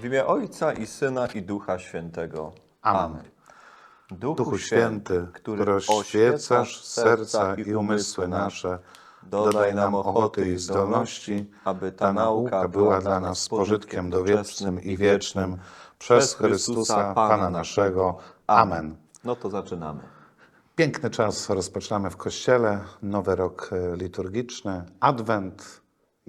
W imię Ojca i Syna i Ducha Świętego. Amen. Duchu, Duchu Święty, który oświecasz serca i umysły nasze, dodaj nam ochoty i zdolności, aby ta nauka była dla nas pożytkiem dowiecznym i wiecznym, przez Chrystusa Pana naszego. Amen. No to zaczynamy. Piękny czas rozpoczynamy w Kościele, nowy rok e, liturgiczny, Adwent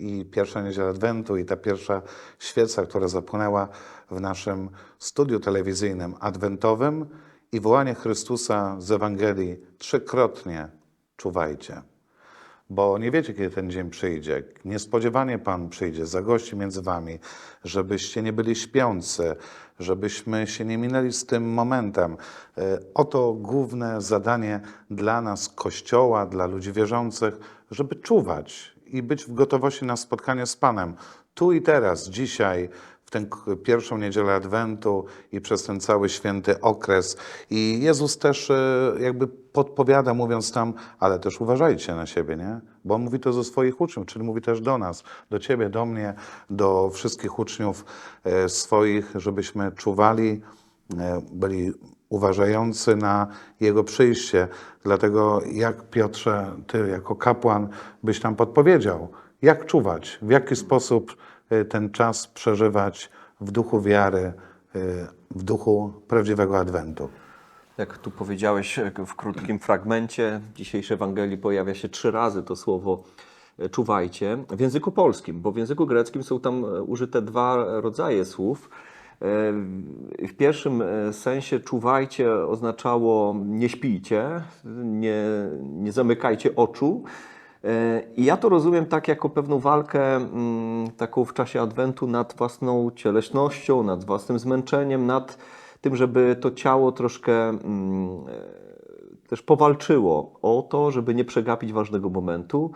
i pierwsza niedziela Adwentu i ta pierwsza świeca, która zapłynęła w naszym studiu telewizyjnym adwentowym i wołanie Chrystusa z Ewangelii trzykrotnie czuwajcie. Bo nie wiecie, kiedy ten dzień przyjdzie. Niespodziewanie Pan przyjdzie, zagości między wami, żebyście nie byli śpiący, żebyśmy się nie minęli z tym momentem. E, Oto główne zadanie dla nas, Kościoła, dla ludzi wierzących, żeby czuwać i być w gotowości na spotkanie z Panem. Tu i teraz, dzisiaj, w tę pierwszą niedzielę Adwentu i przez ten cały święty okres. I Jezus też e, jakby podpowiada, mówiąc tam, ale też uważajcie na siebie, nie? Bo On mówi to do swoich uczniów, czyli mówi też do nas, do Ciebie, do mnie, do wszystkich uczniów e, swoich, żebyśmy czuwali, byli uważający na Jego przyjście. Dlatego jak Piotrze, Ty jako kapłan byś nam podpowiedział, jak czuwać, w jaki sposób y, ten czas przeżywać w duchu wiary, y, w duchu prawdziwego Adwentu. Jak tu powiedziałeś e, w krótkim fragmencie, w dzisiejszej Ewangelii pojawia się trzy razy to słowo e, czuwajcie w języku polskim, bo w języku greckim są tam e, użyte dwa rodzaje słów. W pierwszym e, sensie czuwajcie oznaczało nie śpijcie, nie, nie zamykajcie oczu. E, I ja to rozumiem tak jako pewną walkę mm, taką w czasie Adwentu nad własną cieleśnością, nad własnym zmęczeniem, nad tym, żeby to ciało troszkę mm, e, też powalczyło o to, żeby nie przegapić ważnego momentu,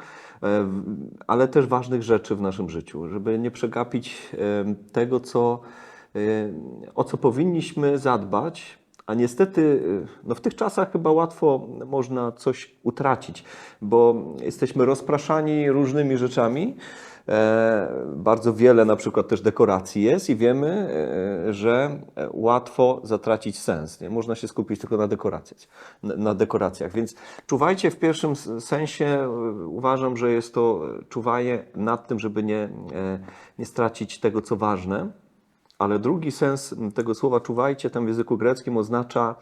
ale też ważnych rzeczy w naszym życiu, żeby nie przegapić tego, co, o co powinniśmy zadbać, a niestety no w tych czasach chyba łatwo można coś utracić, bo jesteśmy rozpraszani różnymi rzeczami. E, bardzo wiele na przykład też dekoracji jest i wiemy, e, że łatwo zatracić sens. Nie? Można się skupić tylko na dekoracjach, na, dekoracjach. Więc czuwajcie w pierwszym sensie, uważam, że jest to czuwanie nad tym, żeby nie, e, nie stracić tego, co ważne. Ale drugi sens tego słowa czuwajcie tam w języku greckim oznacza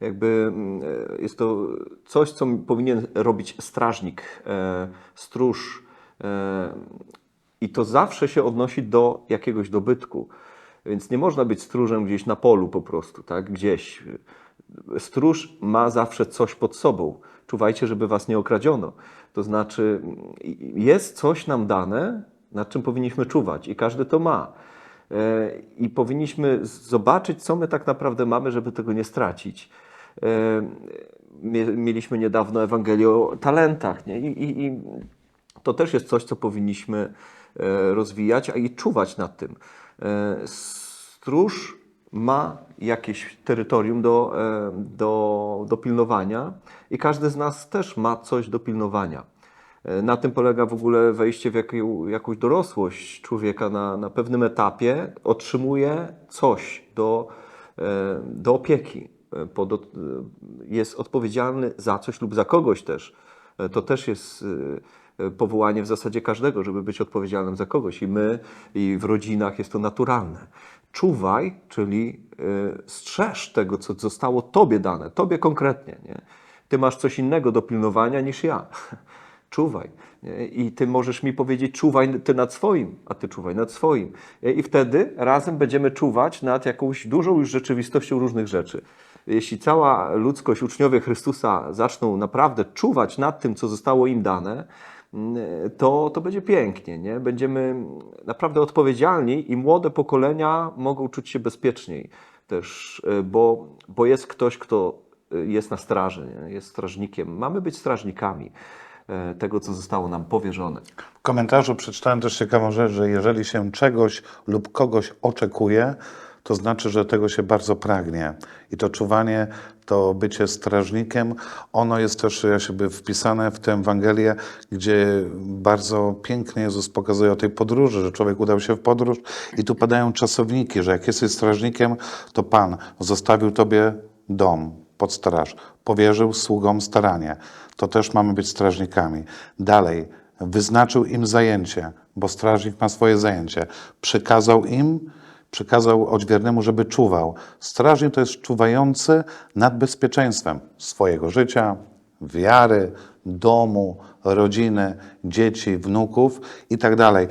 jakby e, jest to coś, co powinien robić strażnik, e, stróż. e, I to zawsze się odnosi do jakiegoś dobytku. Więc nie można być stróżem gdzieś na polu po prostu, tak? Gdzieś. Stróż ma zawsze coś pod sobą. Czuwajcie, żeby was nie okradziono. To znaczy, jest coś nam dane, nad czym powinniśmy czuwać i każdy to ma. E, I powinniśmy zobaczyć, co my tak naprawdę mamy, żeby tego nie stracić. E, mie- Mieliśmy niedawno Ewangelię o talentach, nie? I, i, i to też jest coś, co powinniśmy e, rozwijać, a i czuwać nad tym. Stróż ma jakieś terytorium do, do, do pilnowania i każdy z nas też ma coś do pilnowania. E, Na tym polega w ogóle wejście w jaką, jakąś dorosłość człowieka na, na pewnym etapie. Otrzymuje coś do, e, do opieki. E, Pod, od- jest odpowiedzialny za coś lub za kogoś też. To też jest powołanie w zasadzie każdego, żeby być odpowiedzialnym za kogoś. I my, i w rodzinach jest to naturalne. Czuwaj, czyli strzeż tego, co zostało Tobie dane, Tobie konkretnie. Nie? Ty masz coś innego do pilnowania niż ja. Czuwaj. I ty możesz mi powiedzieć, czuwaj ty nad swoim, a ty czuwaj nad swoim. I wtedy razem będziemy czuwać nad jakąś dużą już rzeczywistością różnych rzeczy. Jeśli cała ludzkość, uczniowie Chrystusa zaczną naprawdę czuwać nad tym, co zostało im dane, to, to będzie pięknie. Nie? Będziemy naprawdę odpowiedzialni i młode pokolenia mogą czuć się bezpieczniej też, bo, bo jest ktoś, kto jest na straży, nie? jest strażnikiem. Mamy być strażnikami tego, co zostało nam powierzone. W komentarzu przeczytałem też ciekawą rzecz, że jeżeli się czegoś lub kogoś oczekuje, to znaczy, że tego się bardzo pragnie. I to czuwanie, to bycie strażnikiem, ono jest też jakby wpisane w tę Ewangelię, gdzie bardzo pięknie Jezus pokazuje o tej podróży, że człowiek udał się w podróż i tu padają czasowniki, że jak jesteś strażnikiem, to Pan zostawił tobie dom pod straż, powierzył sługom staranie. To też mamy być strażnikami. Dalej, wyznaczył im zajęcie, bo strażnik ma swoje zajęcie. Przykazał im, przykazał odźwiernemu, żeby czuwał. Strażnik to jest czuwający nad bezpieczeństwem swojego życia, wiary, domu, rodziny, dzieci, wnuków i tak. E,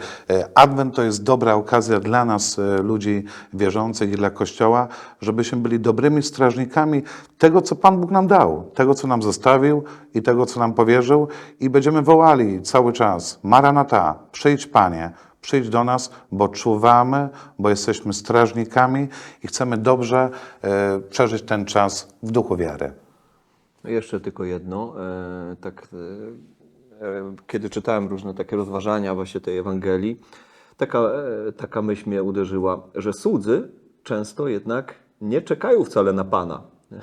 Adwent to jest dobra okazja dla nas, e, ludzi wierzących i dla Kościoła, żebyśmy byli dobrymi strażnikami tego, co Pan Bóg nam dał, tego, co nam zostawił i tego, co nam powierzył i będziemy wołali cały czas Maranata, przyjdź Panie, przyjdź do nas, bo czuwamy, bo jesteśmy strażnikami i chcemy dobrze e, przeżyć ten czas w duchu wiary. Jeszcze tylko jedno. E, tak, e, e, kiedy czytałem różne takie rozważania właśnie tej Ewangelii, taka, taka myśl mnie uderzyła, że słudzy często jednak nie czekają wcale na Pana.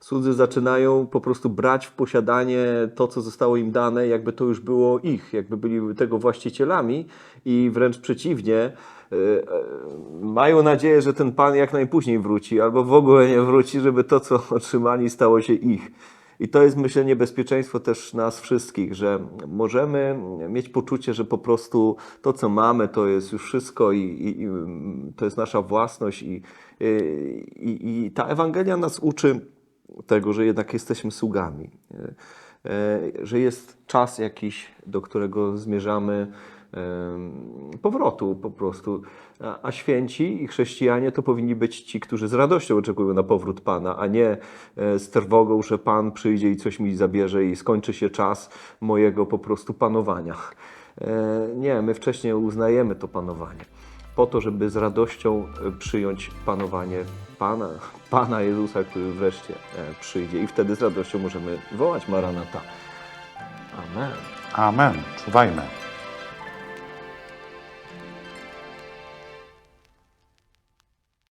Słudzy zaczynają po prostu brać w posiadanie to, co zostało im dane, jakby to już było ich, jakby byli tego właścicielami i wręcz przeciwnie, mają nadzieję, że ten Pan jak najpóźniej wróci, albo w ogóle nie wróci, żeby to, co otrzymali, stało się ich. I to jest, myślę, niebezpieczeństwo też nas wszystkich, że możemy mieć poczucie, że po prostu to, co mamy, to jest już wszystko i, i, i to jest nasza własność. I, i, I ta Ewangelia nas uczy tego, że jednak jesteśmy sługami, e, że jest czas jakiś, do którego zmierzamy powrotu po prostu. A, święci i chrześcijanie to powinni być ci, którzy z radością oczekują na powrót Pana, a nie e, z trwogą, że Pan przyjdzie i coś mi zabierze i skończy się czas mojego po prostu panowania. E, Nie, my wcześniej uznajemy to panowanie po to, żeby z radością e, przyjąć panowanie Pana, Pana Jezusa, który wreszcie przyjdzie i wtedy z radością możemy wołać Maranata. Amen. Amen. Czuwajmy.